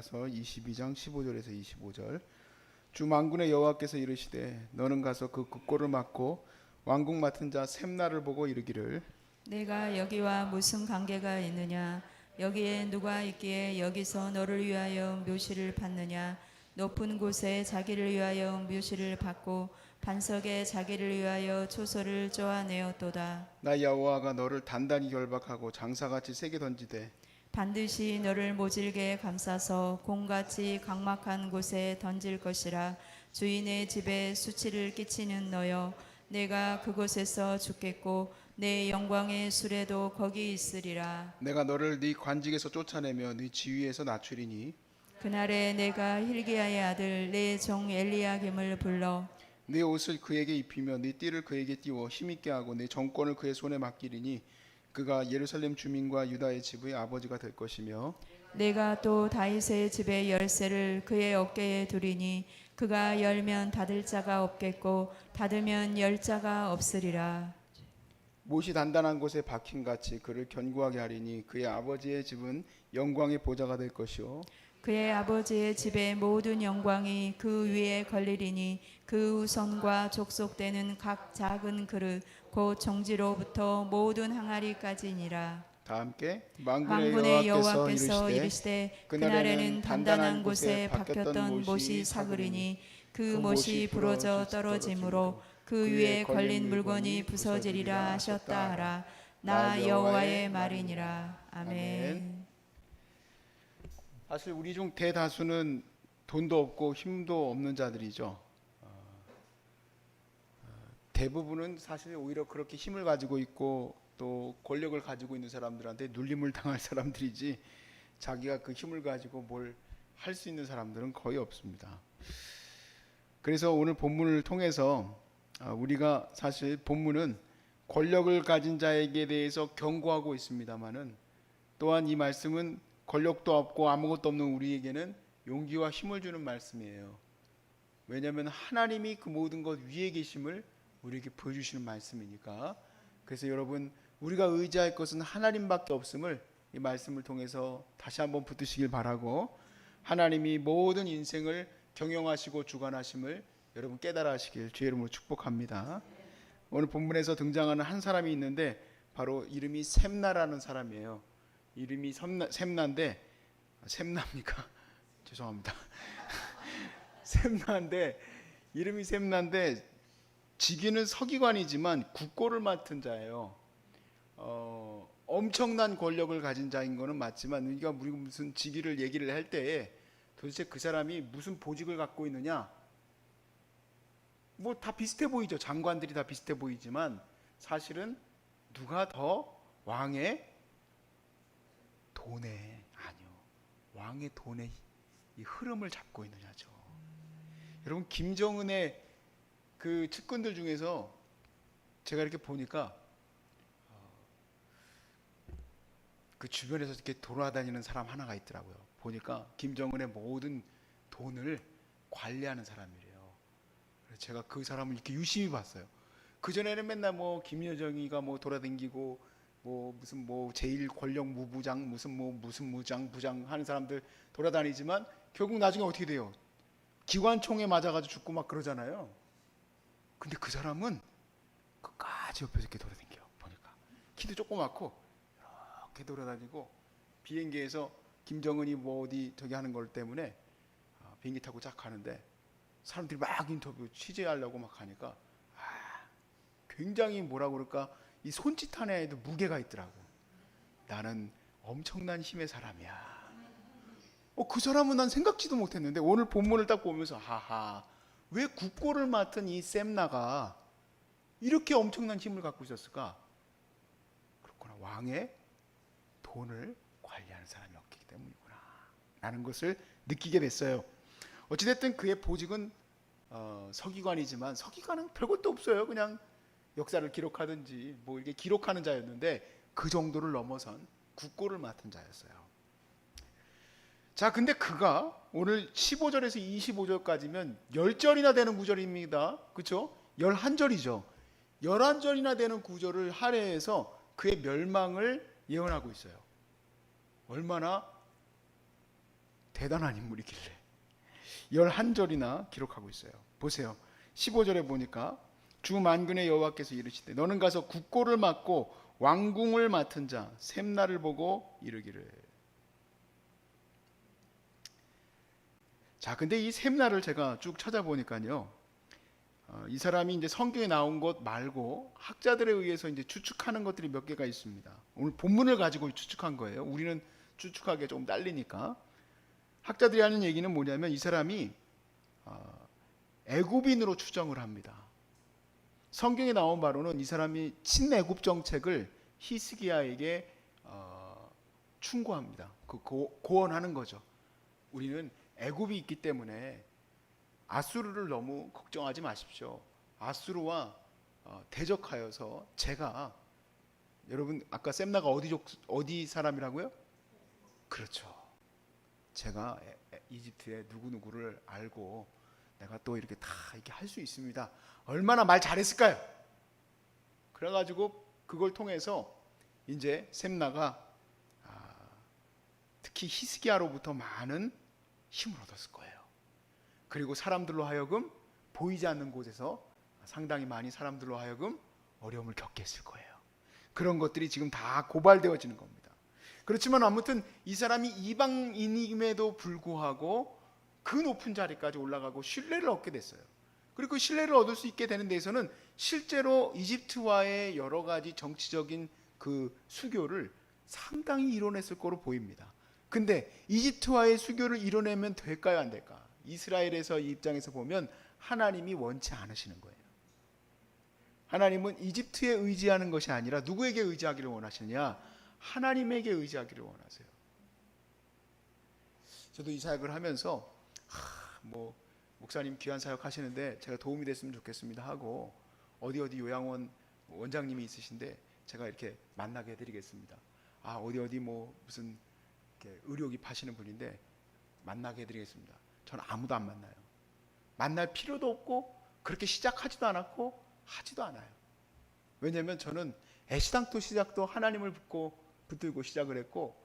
예레미야서 22장 15절에서 25절 주 만군의 여호와께서 이르시되 너는 가서 그 국고를 맡고 왕국 맡은 자 셈나를 보고 이르기를 내가 여기와 무슨 관계가 있느냐? 여기에 누가 있기에 여기서 너를 위하여 묘시를 받느냐? 높은 곳에 자기를 위하여 묘시를 받고 반석에 자기를 위하여 초소를 쪼아내었도다. 나 여호와가 너를 단단히 결박하고 장사같이 세게 던지되 반드시 너를 모질게 감싸서 공같이 각막한 곳에 던질 것이라. 주인의 집에 수치를 끼치는 너여 내가 그곳에서 죽겠고 내 영광의 수레도 거기 있으리라. 내가 너를 네 관직에서 쫓아내며 네 지위에서 낮추리니? 그날에 내가 힐기야의 아들 내 종 엘리야김을 불러 네 옷을 그에게 입히며 네 띠를 그에게 띄워 힘있게 하고 네 정권을 그의 손에 맡기리니 그가 예루살렘 주민과 유다의 지부의 아버지가 될 것이며 내가 또 다윗의 집의 열쇠를 그의 어깨에 두리니 그가 열면 닫을 자가 없겠고 닫으면 열 자가 없으리라. 못이 단단한 곳에 박힌 같이 그를 견고하게 하리니 그의 아버지의 집은 영광의 보좌가 될 것이요. 그의 아버지의 집의 모든 영광이 그 위에 걸리리니 그 우선과 족속되는 각 작은 그릇 곧 정지로부터 모든 항아리까지니라. 다 함께 만군의, 여호와께서 이르시되 그날에는 단단한 곳에 박혔던 못이 사그리니 그 못이 부러져 떨어지므로 그 위에 걸린 물건이 부서지리라 하셨다 하라. 나 여호와의 말이니라. 아멘. 사실 우리 중 대다수는 돈도 없고 힘도 없는 자들이죠. 대부분은 사실 오히려 그렇게 힘을 가지고 있고 또 권력을 가지고 있는 사람들한테 눌림을 당할 사람들이지 자기가 그 힘을 가지고 뭘 할 수 있는 사람들은 거의 없습니다. 그래서 오늘 본문을 통해서 아, 우리가 사실 본문은 권력을 가진 자에게 대해서 경고하고 있습니다만은 또한 이 말씀은 권력도 없고 아무것도 없는 우리에게는 용기와 힘을 주는 말씀이에요. 왜냐하면 하나님이 그 모든 것 위에 계심을 우리에게 보여주시는 말씀이니까. 그래서 여러분 우리가 의지할 것은 하나님밖에 없음을 이 말씀을 통해서 다시 한번 붙드시길 바라고 하나님이 모든 인생을 경영하시고 주관하심을 여러분 깨달아 하시길 주의 이름으로 축복합니다. 오늘 본문에서 등장하는 한 사람이 있는데 바로 이름이 셈나라는 사람이에요. 이름이 셈나, 셈나인데 셈나입니까? 죄송합니다. 셈나인데 이름이 셈나인데 직위는 서기관이지만 국고를 맡은 자예요. 어, 엄청난 권력을 가진 자인 거는 맞지만 우리가 우리 무슨 직위를 얘기를 할 때에 도대체 그 사람이 무슨 보직을 갖고 있느냐? 뭐 다 비슷해 보이죠. 장관들이 다 비슷해 보이지만 사실은 누가 더 왕의 돈의 아니요 왕의 돈의 이 흐름을 잡고 있느냐죠. 여러분 김정은의 그 측근들 중에서 제가 이렇게 보니까 어, 그 주변에서 이렇게 돌아다니는 사람 하나가 있더라고요. 보니까 김정은의 모든 돈을 관리하는 사람이래요. 그래서 제가 그 사람을 이렇게 유심히 봤어요. 그 전에는 맨날 뭐 김여정이가 뭐 돌아다니고 뭐 무슨 뭐 제일 권력 무부장 무슨 뭐 무슨 무장 부장 하는 사람들 돌아다니지만 결국 나중에 어떻게 돼요? 기관총에 맞아가지고 죽고 막 그러잖아요. 근데 그 사람은 끝까지 옆에서 이렇게 돌아다녀요. 보니까 키도 조그맣고 이렇게 돌아다니고 비행기에서 김정은이 뭐 어디 저기 하는 걸 때문에 아, 비행기 타고 쫙 가는데 사람들이 막 인터뷰 취재하려고 막 하니까 아, 굉장히 뭐라 그럴까 이 손짓 하나에도 무게가 있더라고. 나는 엄청난 힘의 사람이야. 어, 그 사람은 난 생각지도 못했는데 오늘 본문을 딱 보면서 하하 왜 국고를 맡은 이 셈나가 이렇게 엄청난 힘을 갖고 있었을까? 그렇구나 왕의 돈을 관리하는 사람이었기 때문이구나. 라는 것을 느끼게 됐어요. 어찌됐든 그의 보직은 어, 서기관이지만 서기관은 별것도 없어요. 그냥 역사를 기록하든지 뭐 이렇게 기록하는 자였는데 그 정도를 넘어선 국고를 맡은 자였어요. 자, 근데 그가 오늘 15절에서 25절까지면 10절이나 되는 구절입니다. 그렇죠? 11절이죠. 11절이나 되는 구절을 할애해서 그의 멸망을 예언하고 있어요. 얼마나 대단한 인물이길래 11절이나 기록하고 있어요. 보세요. 15절에 보니까 주 만군의 여호와께서 이르시되 너는 가서 국고를 맡고 왕궁을 맡은 자 샘나를 보고 이르기를 자, 근데 이 샘나를 제가 쭉 찾아보니까요. 어, 이 사람이 이제 성경에 나온 것 말고 학자들에 의해서 이제 추측하는 것들이 몇 개가 있습니다. 오늘 본문을 가지고 추측한 거예요. 우리는 추측하기가 조금 딸리니까. 학자들이 하는 얘기는 뭐냐면 이 사람이 어, 애굽인으로 추정을 합니다. 성경에 나온 바로는 이 사람이 친애굽 정책을 히스기야에게 어, 충고합니다. 그 고, 고언하는 거죠. 우리는 애굽이 있기 때문에 아수르를 너무 걱정하지 마십시오. 아수르와 어, 대적하여서 제가 여러분 아까 sem나가 어디 족 어디 사람이라고요? 그렇죠. 제가 이집트의 누구 누구를 알고 내가 또 이렇게 다 이렇게 할 수 있습니다. 얼마나 말 잘했을까요? 그래가지고 그걸 통해서 이제 셈나가 아, 특히 히스기야로부터 많은 힘을 얻었을 거예요. 그리고 사람들로 하여금 보이지 않는 곳에서 상당히 많이 사람들로 하여금 어려움을 겪게 했을 거예요. 그런 것들이 지금 다 고발되어지는 겁니다. 그렇지만 아무튼 이 사람이 이방인임에도 불구하고 그 높은 자리까지 올라가고 신뢰를 얻게 됐어요. 그리고 그 신뢰를 얻을 수 있게 되는 데에서는 실제로 이집트와의 여러 가지 정치적인 그 수교를 상당히 이뤄냈을 거로 보입니다. 근데 이집트와의 수교를 이뤄내면 될까요, 안 될까? 이스라엘에서 이 입장에서 보면 하나님이 원치 않으시는 거예요. 하나님은 이집트에 의지하는 것이 아니라 누구에게 의지하기를 원하시느냐? 하나님에게 의지하기를 원하세요. 저도 이 사역을 하면서 하, 뭐 목사님 귀한 사역 하시는데 제가 도움이 됐으면 좋겠습니다 하고 어디 어디 요양원 원장님이 있으신데 제가 이렇게 만나게 해드리겠습니다. 아 어디 어디 뭐 무슨 의료기 파시는 분인데 만나게 해드리겠습니다. 저는 아무도 안 만나요. 만날 필요도 없고 그렇게 시작하지도 않았고 하지도 않아요. 왜냐하면 저는 애시당토 시작도 하나님을 붙고 붙들고 시작을 했고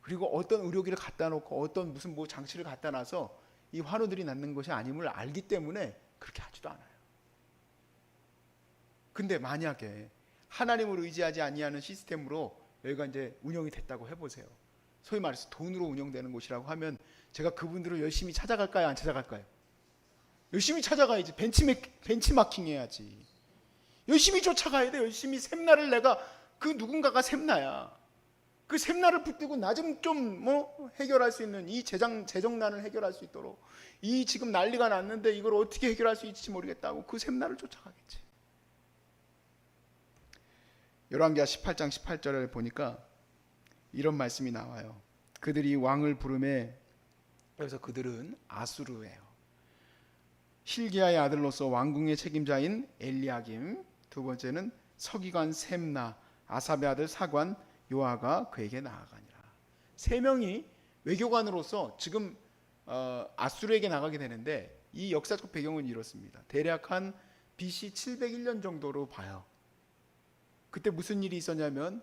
그리고 어떤 의료기를 갖다 놓고 어떤 무슨 뭐 장치를 갖다 놔서 이 환우들이 낫는 것이 아님을 알기 때문에 그렇게 하지도 않아요. 근데 만약에 하나님을 의지하지 아니하는 시스템으로 여기가 이제 운영이 됐다고 해보세요. 소위 말해서 돈으로 운영되는 곳이라고 하면 제가 그분들을 열심히 찾아갈까요? 안 찾아갈까요? 열심히 찾아가야지. 벤치메, 벤치마킹 해야지. 열심히 쫓아가야 돼. 열심히 샘나를 내가 그 누군가가 샘나야. 그 샘나를 붙들고 나 좀 좀 뭐 해결할 수 있는 이 재정 재정난을 해결할 수 있도록 이 지금 난리가 났는데 이걸 어떻게 해결할 수 있을지 모르겠다고 그 샘나를 쫓아가겠지. 열왕기하 18장 18절을 보니까 이런 말씀이 나와요. 그들이 왕을 부름에 그래서 그들은 아수르예요. 힐기야의 아들로서 왕궁의 책임자인 엘리야김, 두 번째는 서기관 셈나, 아삽의 아들 사관 요아가 그에게 나아가니라. 세 명이 외교관으로서 지금 어, 아수르에게 나가게 되는데 이 역사적 배경은 이렇습니다. 대략 한 BC 701년 정도로 봐요. 그때 무슨 일이 있었냐면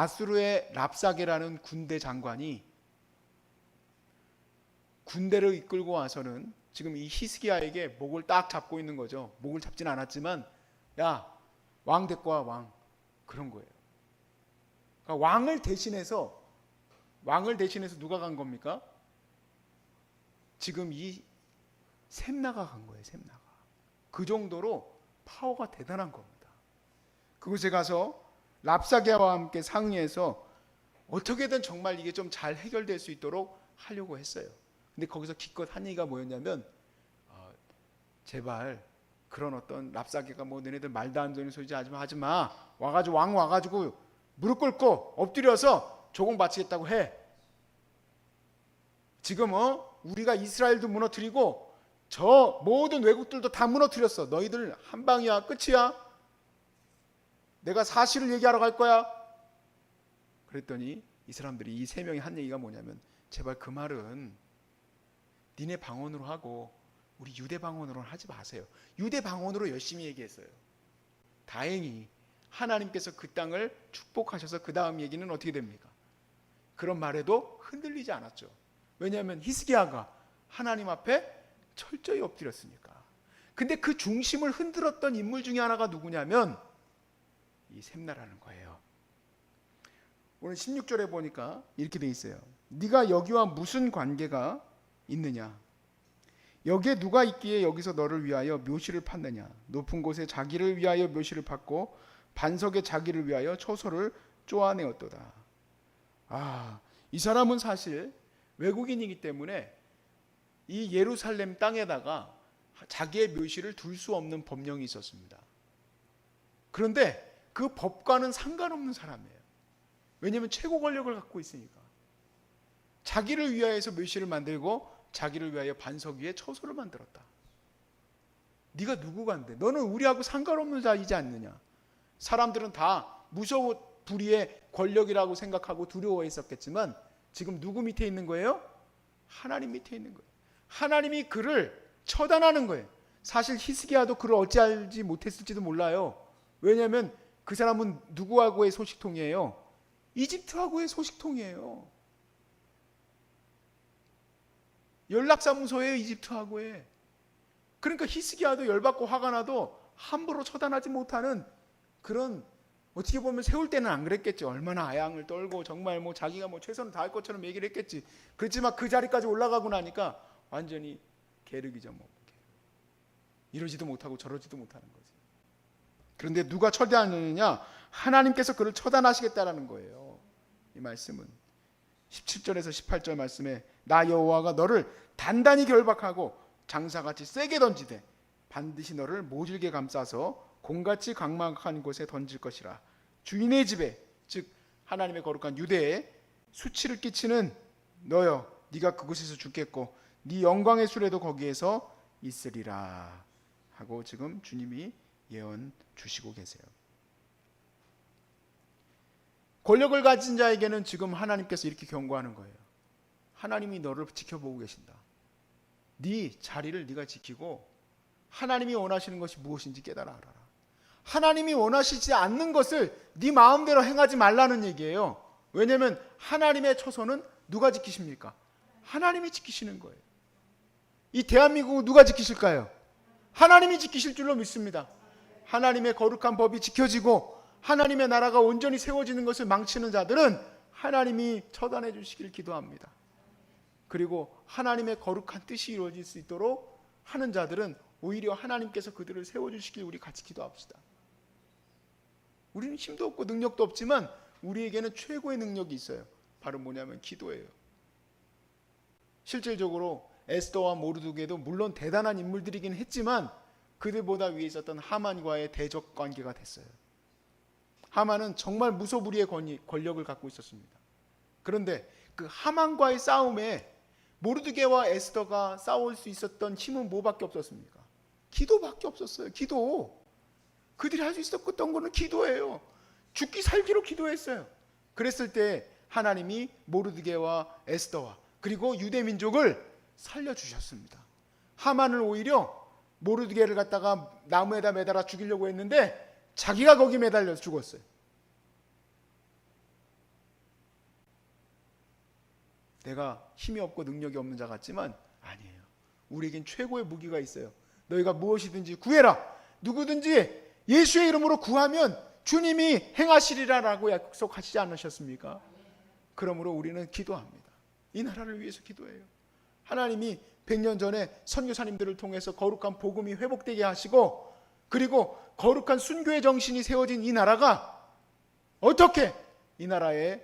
아수르의 랍사게라는 군대 장관이 군대를 이끌고 와서는 지금 이 히스기야에게 목을 딱 잡고 있는 거죠. 목을 잡진 않았지만 야 왕 데리고 와 왕. 그런 거예요. 그러니까 왕을 대신해서 왕을 대신해서 누가 간 겁니까? 지금 이 샘나가 간 거예요. 샘나가. 그 정도로 파워가 대단한 겁니다. 그곳에 가서 랍사게와 함께 상의해서 어떻게든 정말 이게 좀 잘 해결될 수 있도록 하려고 했어요. 근데 거기서 기껏 한 얘기가 뭐였냐면 어, 제발 그런 어떤 랍사게가 뭐 너네들 말도 안 되는 소리 하지 마 하지 마 와가지고 왕 와가지고 무릎 꿇고 엎드려서 조공 바치겠다고 해. 지금 어 우리가 이스라엘도 무너뜨리고 저 모든 외국들도 다 무너뜨렸어. 너희들 한 방이야 끝이야. 내가 사실을 얘기하러 갈 거야. 그랬더니 이 사람들이 이 세 명이 한 얘기가 뭐냐면 제발 그 말은 니네 방언으로 하고 우리 유대 방언으로는 하지 마세요. 유대 방언으로 열심히 얘기했어요. 다행히 하나님께서 그 땅을 축복하셔서 그 다음 얘기는 어떻게 됩니까? 그런 말에도 흔들리지 않았죠. 왜냐하면 히스기야가 하나님 앞에 철저히 엎드렸으니까. 근데 그 중심을 흔들었던 인물 중에 하나가 누구냐면 이 샘나라는 거예요. 오늘 16절에 보니까 이렇게 돼 있어요. 네가 여기와 무슨 관계가 있느냐? 여기에 누가 있기에 여기서 너를 위하여 묘시를 팠느냐? 높은 곳에 자기를 위하여 묘시를 팠고 반석에 자기를 위하여 초소를 쪼아내었도다. 아, 이 사람은 사실 외국인이기 때문에 이 예루살렘 땅에다가 자기의 묘시를 둘 수 없는 법령이 있었습니다. 그런데 그 법과는 상관없는 사람이에요. 왜냐하면 최고 권력을 갖고 있으니까. 자기를 위하여서 묘시를 만들고 자기를 위하여 반석 위에 처소를 만들었다. 네가 누구간데? 너는 우리하고 상관없는 자이지 않느냐? 사람들은 다 무서워 불의의 권력이라고 생각하고 두려워했었겠지만 지금 누구 밑에 있는 거예요? 하나님 밑에 있는 거예요. 하나님이 그를 처단하는 거예요. 사실 히스기야도 그를 어찌하지 못했을지도 몰라요. 왜냐하면 그 사람은 누구하고의 소식통이에요? 이집트하고의 소식통이에요. 연락사무소에 이집트하고에. 그러니까 히스기야도 열받고 화가 나도 함부로 처단하지 못하는 그런 어떻게 보면 세울 때는 안 그랬겠죠. 얼마나 아양을 떨고 정말 뭐 자기가 뭐 최선을 다할 것처럼 얘기를 했겠지. 그렇지만 그 자리까지 올라가고 나니까 완전히 계륵이죠 뭐. 이러지도 못하고 저러지도 못하는 거지. 그런데 누가 처단하느냐? 하나님께서 그를 처단하시겠다라는 거예요. 이 말씀은 17절에서 18절 말씀에 나 여호와가 너를 단단히 결박하고 장사같이 세게 던지되 반드시 너를 모질게 감싸서 공같이 강막한 곳에 던질 것이라 주인의 집에 즉 하나님의 거룩한 유대에 수치를 끼치는 너여 네가 그곳에서 죽겠고 네 영광의 수레도 거기에서 있으리라 하고 지금 주님이 예언 주시고 계세요. 권력을 가진 자에게는 지금 하나님께서 이렇게 경고하는 거예요. 하나님이 너를 지켜보고 계신다. 네 자리를 네가 지키고 하나님이 원하시는 것이 무엇인지 깨달아 알아라. 하나님이 원하시지 않는 것을 네 마음대로 행하지 말라는 얘기예요. 왜냐하면 하나님의 처소는 누가 지키십니까? 하나님이 지키시는 거예요. 이 대한민국은 누가 지키실까요? 하나님이 지키실 줄로 믿습니다. 하나님의 거룩한 법이 지켜지고 하나님의 나라가 온전히 세워지는 것을 망치는 자들은 하나님이 처단해 주시길 기도합니다. 그리고 하나님의 거룩한 뜻이 이루어질 수 있도록 하는 자들은 오히려 하나님께서 그들을 세워 주시길 우리 같이 기도합시다. 우리는 힘도 없고 능력도 없지만 우리에게는 최고의 능력이 있어요. 바로 뭐냐면 기도예요. 실질적으로 에스더와 모르드게도 물론 대단한 인물들이긴 했지만 그들보다 위에 있었던 하만과의 대적 관계가 됐어요. 하만은 정말 무소불위의 권력을 갖고 있었습니다. 그런데 그 하만과의 싸움에 모르드게와 에스더가 싸울 수 있었던 힘은 뭐밖에 없었습니까? 기도밖에 없었어요. 기도. 그들이 할 수 있었던 거는 기도예요. 죽기 살기로 기도했어요. 그랬을 때 하나님이 모르드게와 에스더와 그리고 유대 민족을 살려 주셨습니다. 하만을 오히려 모르드게를 갖다가 나무에다 매달아 죽이려고 했는데 자기가 거기 매달려 죽었어요. 내가 힘이 없고 능력이 없는 자 같지만 아니에요. 우리에겐 최고의 무기가 있어요. 너희가 무엇이든지 구해라. 누구든지 예수의 이름으로 구하면 주님이 행하시리라라고 약속하시지 않으셨습니까? 그러므로 우리는 기도합니다. 이 나라를 위해서 기도해요. 하나님이 100년 전에 선교사님들을 통해서 거룩한 복음이 회복되게 하시고 그리고 거룩한 순교의 정신이 세워진 이 나라가 어떻게 이 나라에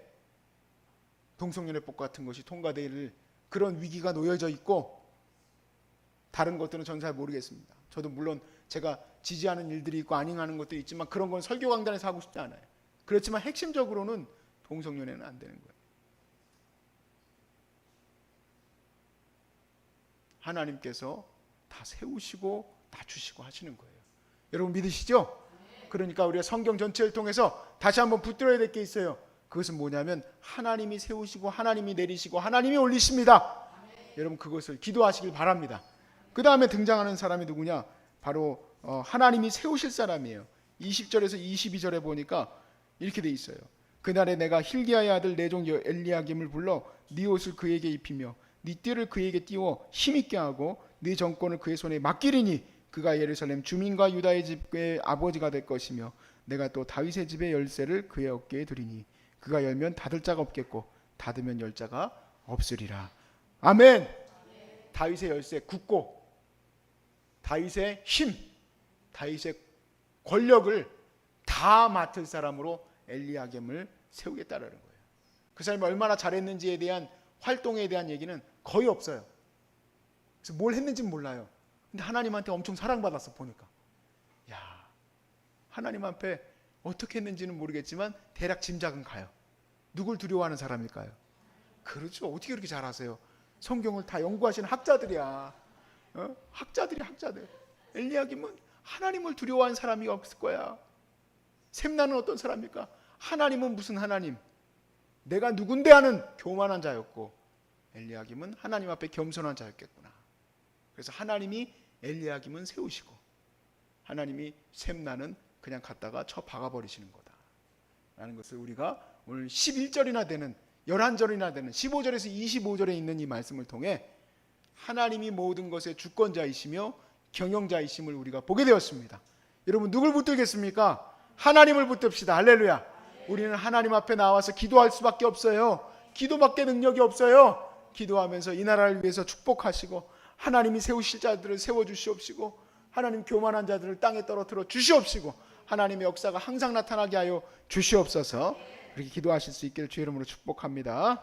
동성연애법 같은 것이 통과될 그런 위기가 놓여져 있고 다른 것들은 저는 잘 모르겠습니다. 저도 물론 제가 지지하는 일들이 있고 아닝하는 것들이 있지만 그런 건 설교 강단에서 하고 싶지 않아요. 그렇지만 핵심적으로는 동성연애는 안 되는 거예요. 하나님께서 다 세우시고 낮추시고 하시는 거예요. 여러분 믿으시죠? 그러니까 우리가 성경 전체를 통해서 다시 한번 붙들어야 될 게 있어요. 그것은 뭐냐면 하나님이 세우시고 하나님이 내리시고 하나님이 올리십니다. 여러분 그것을 기도하시길 바랍니다. 그 다음에 등장하는 사람이 누구냐? 바로 어, 하나님이 세우실 사람이에요. 20절에서 22절에 보니까 이렇게 돼 있어요. 그날에 내가 힐기야의 아들 내종 엘리야김을 불러 네 옷을 그에게 입히며 네 띠를 그에게 띄워 힘있게 하고 네 정권을 그의 손에 맡기리니 그가 예루살렘 주민과 유다의 집의 아버지가 될 것이며 내가 또 다윗의 집의 열쇠를 그의 어깨에 두리니 그가 열면 닫을 자가 없겠고 닫으면 열 자가 없으리라 아멘 다윗의 열쇠 굳고 다윗의 힘 다윗의 권력을 다 맡을 사람으로 엘리야겜을 세우겠다라는 거예요. 그 사람이 얼마나 잘했는지에 대한 활동에 대한 얘기는 거의 없어요. 그래서 뭘 했는지는 몰라요. 근데 하나님한테 엄청 사랑받았어 보니까. 야, 하나님 앞에 어떻게 했는지는 모르겠지만 대략 짐작은 가요. 누굴 두려워하는 사람일까요? 그렇죠. 어떻게 그렇게 잘하세요? 성경을 다 연구하시는 학자들이야. 어? 학자들이 학자들. 엘리야김은 하나님을 두려워하는 사람이 없을 거야. 샘나는 어떤 사람입니까? 하나님은 무슨 하나님? 내가 누군데 하는 교만한 자였고 엘리야김은 하나님 앞에 겸손한 자였겠구나. 그래서 하나님이 엘리야김은 세우시고 하나님이 샘나는 그냥 갖다가 쳐 박아 버리시는 거다. 라는 것을 우리가 오늘 11절이나 되는 11절이나 되는 15절에서 25절에 있는 이 말씀을 통해 하나님이 모든 것의 주권자이시며 경영자이심을 우리가 보게 되었습니다. 여러분 누굴 붙들겠습니까? 하나님을 붙듭시다. 할렐루야. 우리는 하나님 앞에 나와서 기도할 수밖에 없어요. 기도밖에 능력이 없어요. 기도하면서 이 나라를 위해서 축복하시고 하나님이 세우실 자들을 세워 주시옵시고 하나님 교만한 자들을 땅에 떨어뜨려 주시옵시고 하나님의 역사가 항상 나타나게 하여 주시옵소서. 그렇게 기도하실 수 있기를 주의 이름으로 축복합니다.